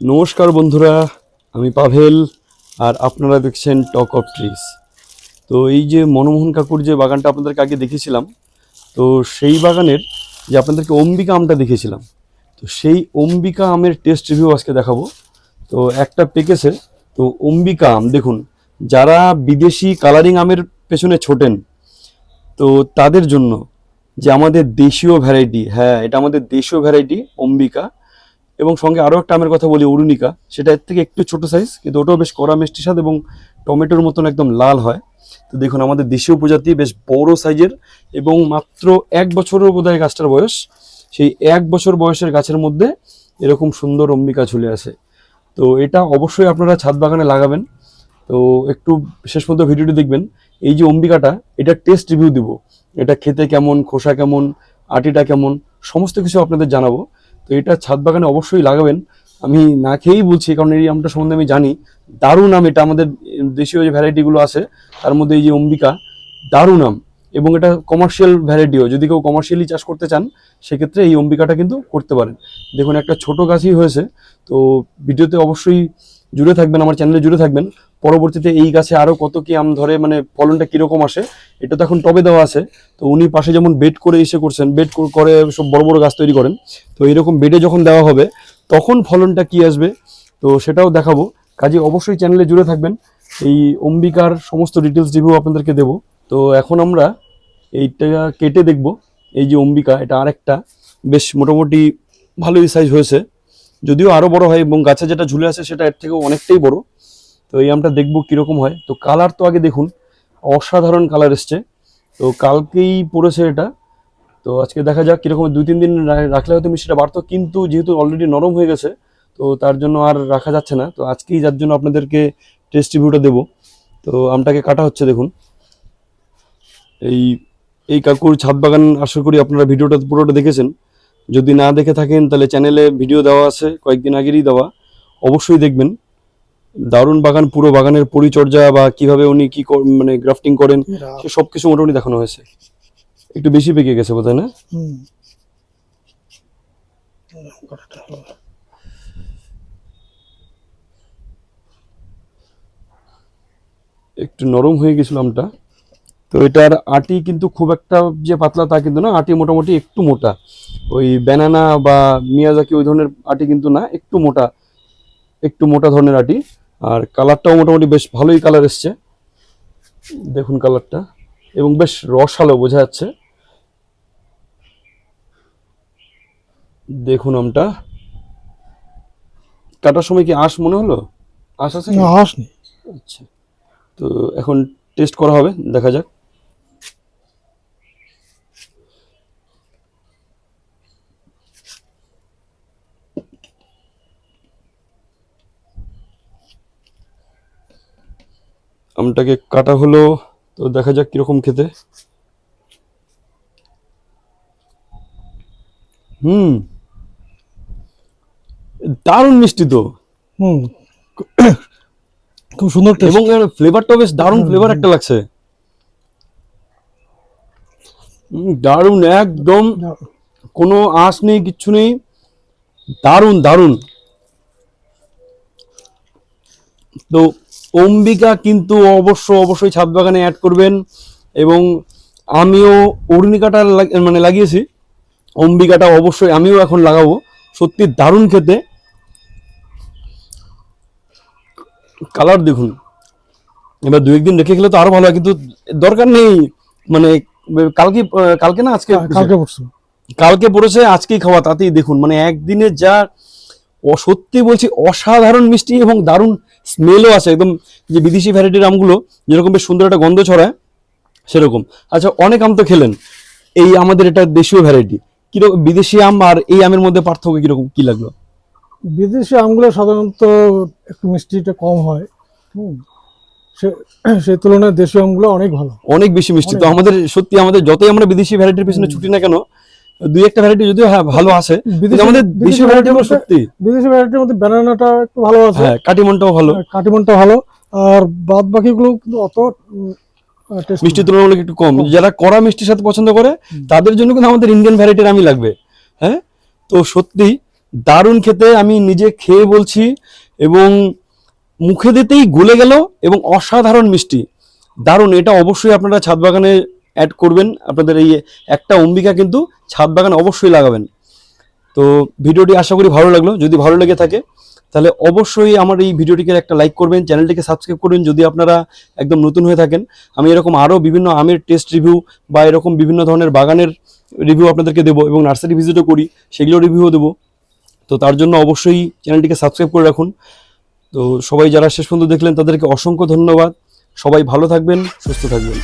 নমস্কার বন্ধুরা, আমি পাভেল, আর আপনারা দেখছেন টক অফ ট্রিস তো এই যে মনমোহন কাকুর যে বাগানটা আপনাদেরকে আগে দেখেছিলাম তো সেই বাগানের যে আপনাদেরকে অম্বিকা আমটা দেখেছিলাম তো সেই অম্বিকা আমের টেস্ট রিভিউ আজকে দেখাবো। তো একটা পেকেছে, তো অম্বিকা আম, দেখুন, যারা বিদেশি কালারিং আমের পেছনে ছোটেন, তো তাদের জন্য যে আমাদের দেশীয় ভ্যারাইটি হ্যাঁ এটা আমাদের দেশীয় ভ্যারাইটি অম্বিকা এবং সঙ্গে আরও একটা আমের কথা বলি অরুণিকা সেটা এর থেকে একটু ছোট সাইজ কিন্তু ওটাও বেশ কড়া, মিষ্টি স্বাদ এবং টমেটোর মতন একদম লাল হয়। তো দেখুন, আমাদের দেশীয় প্রজাতি বেশ বড় সাইজের এবং মাত্র এক বছরের বোধহয় গাছটার বয়স। সেই এক বছর বয়সের গাছের মধ্যে এরকম সুন্দর অম্বিকা ঝুলে আছে। তো এটা অবশ্যই আপনারা ছাদ বাগানে লাগাবেন। তো একটু শেষ পর্যন্ত ভিডিওটি দেখবেন। এই যে অম্বিকাটা, এটা টেস্ট রিভিউ দিব। এটা খেতে কেমন, খোসা কেমন, আটিটা কেমন, সমস্ত কিছু আপনাদের জানাব। তো এটা ছাদ বাগানে অবশ্যই লাগাবেন। আমি না খেয়েই বলছি, কারণ এই আমটা সম্বন্ধে আমি জানি। দারুণ আম এটা আমাদের দেশীয় যে ভ্যারাইটিগুলো আছে, তার মধ্যে এই যে অম্বিকা, দারুণ আম। এবং এটা কমার্শিয়াল ভ্যারাইটিও যদি কেউ কমার্শিয়ালি চাষ করতে চান, সেক্ষেত্রে এই অম্বিকাটা কিন্তু করতে পারেন। দেখুন, একটা ছোট গাছই হয়েছে, তো ভিডিওতে অবশ্যই জুড়ে থাকবেন, আমার চ্যানেলে জুড়ে থাকবেন। পরবর্তীতে এই গাছে আরও কত কি আম ধরে মানে ফলনটা কীরকম আসে, এটা তো এখন টবে দেওয়া আছে। তো উনি পাশে যেমন বেড করে এসে করছেন বেড করে সব বড় বড় গাছ তৈরি করেন। তো এরকম বেডে যখন দেওয়া হবে, তখন ফলনটা কি আসবে, তো সেটাও দেখাবো। কাজে অবশ্যই চ্যানেলে জুড়ে থাকবেন। এই অম্বিকার সমস্ত ডিটেলস রিভিউ আপনাদেরকে দেবো। তো এখন আমরা এইটা কেটে দেখব। এই যে অম্বিকা, এটা আরেকটা। বেশ মোটামুটি ভালোই সাইজ হয়েছে। যদিও আরও বড় হয় এবং গাছে যেটা ঝুলে আছে সেটা এর থেকেও অনেকটাই বড়। তো এই আমটা দেখব কীরকম হয়। তো কালার তো আগে দেখুন, অসাধারণ কালার এসছে। তো কালকেই পড়েছে এটা। তো আজকে দেখা যাক কীরকম, দুই তিন দিন রাখলে হয়তো মিষ্টিটা বাড়তো। কিন্তু যেহেতু অলরেডি নরম হয়ে গেছে, তো তার জন্য আর রাখা যাচ্ছে না। তো আজকেই যার জন্য আপনাদেরকে টেস্ট রিভিউটা দেবো। তো আমটাকে কাটা হচ্ছে দেখুন। এই এই কাকুর ছাদ বাগান আশা করি আপনারা ভিডিওটা পুরোটা দেখেছেন। যদি না দেখে থাকেন তাহলে চ্যানেলে ভিডিও দেওয়া আছে কয়েকদিন আগেরই দেওয়া। অবশ্যই দেখবেন। দারুণ বাগান পুরো বাগানের পরিচর্যা বা কীভাবে উনি কি মানে গ্রাফটিং করেন সে সব কিছু মোটামুটি দেখানো হয়েছে। একটু বেশি পেকে গেছে বোধহয় না? একটু নরম হয়ে গেছিল আমটা। তো এটার আটি কিন্তু খুব একটা যে পাতলা তা কিন্তু না আটি মোটামুটি একটু মোটা। ওই ব্যানানা বা মিয়াজাকি ওই ধরনের আটি কিন্তু না একটু মোটা একটু মোটা ধরনের আটি। আর কালারটাও মোটামুটি বেশ ভালোই কালার এসছে। দেখুন কালারটা এবং বেশ রসালো বোঝা যাচ্ছে। দেখুন আমটা। কাটার সময় কি আঁশ মনে হলো? আঁশ আছে নেই। আচ্ছা। তো এখন টেস্ট করা হবে দেখা যাক। আমটাকে কাটা হলো তো দেখা যাক কীরকম খেতে। হুম। দারুণ মিষ্টি তো। হুম। খুব সুন্দর এবং এর ফ্লেভারটাও বেশ দারুণ ফ্লেভার একটা লাগছে। হুম, দারুণ একদম। কোনো আঁশ নেই কিচ্ছু নেই। দারুণ দারুণ। তো অম্বিকা কিন্তু অবশ্য অবশ্যই ছাদ বাগানে অ্যাড করবেন এবং আমিও অরুণিকাটা মানে লাগিয়েছি। অম্বিকাটা অবশ্যই আমিও এখন লাগাবো। সত্যি দারুণ খেতে। কালার দেখুন। এবার দু একদিন রেখে খেলে তো আরও ভালো হয় কিন্তু দরকার নেই। মানে কালকে কালকে না আজকে কালকে পড়ছো কালকে পড়েছে আজকেই খাওয়া তাতেই দেখুন। মানে একদিনে যা সত্যি বলছি অসাধারণ মিষ্টি এবং দারুণ স্মেলও আছে। একদম যে বিদেশি ভ্যারাইটির আমগুলো যেরকম বেশ সুন্দর একটা গন্ধ ছড়ায় সেরকম। আচ্ছা অনেক আম তো খেলেন। এই আমাদের এটা দেশীয় ভ্যারাইটি কীরকম বিদেশি আম আর এই আমের মধ্যে পার্থক্য কীরকম কি লাগল? বিদেশি আমগুলো সাধারণত একটু মিষ্টিটা কম হয়। হুম। সে সেই তুলনায় দেশীয় আমগুলো অনেক ভালো। অনেক বেশি মিষ্টি। তো আমাদের সত্যি আমাদের যতই আমরা বিদেশি ভ্যারাইটির পিছনে ছুটি না কেন দুই একটা ভ্যারাইটি যদিও হ্যাঁ ভালো আছে। আমাদের দেশীয় ভ্যারাইটি variety সত্যি। বিদেশি ভ্যারাইটির মধ্যে ব্যানানাটা একটু ভালো আছে। হ্যাঁ কাটিমনটাও ভালো। কাটিমনটা ভালো। আর বাদ বাকিগুলো কিন্তু অত মিষ্টি তুলনামূলক একটু কম। যারা কড়া মিষ্টির সাথে পছন্দ করে তাদের জন্য কিন্তু আমাদের ইন্ডিয়ান ভ্যারাইটির আমি লাগবে। হ্যাঁ? তো সত্যি দারুণ খেতে আমি নিজে খেয়ে বলছি এবং মুখে দিতেই গলে গেল এবং অসাধারণ মিষ্টি। দারুণ এটা অবশ্যই আপনারা ছাদ বাগানে অ্যাড করবেন। আপনাদের এই একটা অম্বিকা কিন্তু ছাদ বাগানে অবশ্যই লাগাবেন। তো ভিডিওটি আশা করি ভালো লাগল। যদি ভালো লেগে থাকে, তাহলে অবশ্যই আমার এই ভিডিওটিকে একটা লাইক করবেন, চ্যানেলটিকে সাবস্ক্রাইব করবেন। যদি আপনারা একদম নতুন হয়ে থাকেন, আমি এরকম আরও বিভিন্ন আমের টেস্ট রিভিউ বা এরকম বিভিন্ন ধরনের বাগানের রিভিউ আপনাদেরকে দেবো এবং নার্সারি ভিজিটও করি, সেগুলো রিভিউ দেবো। তো তার জন্য অবশ্যই চ্যানেলটিকে সাবস্ক্রাইব করে রাখুন। তো সবাই যারা শেষ পর্যন্ত দেখলেন, তাদেরকে অসংখ্য ধন্যবাদ। সবাই ভালো থাকবেন, সুস্থ থাকবেন।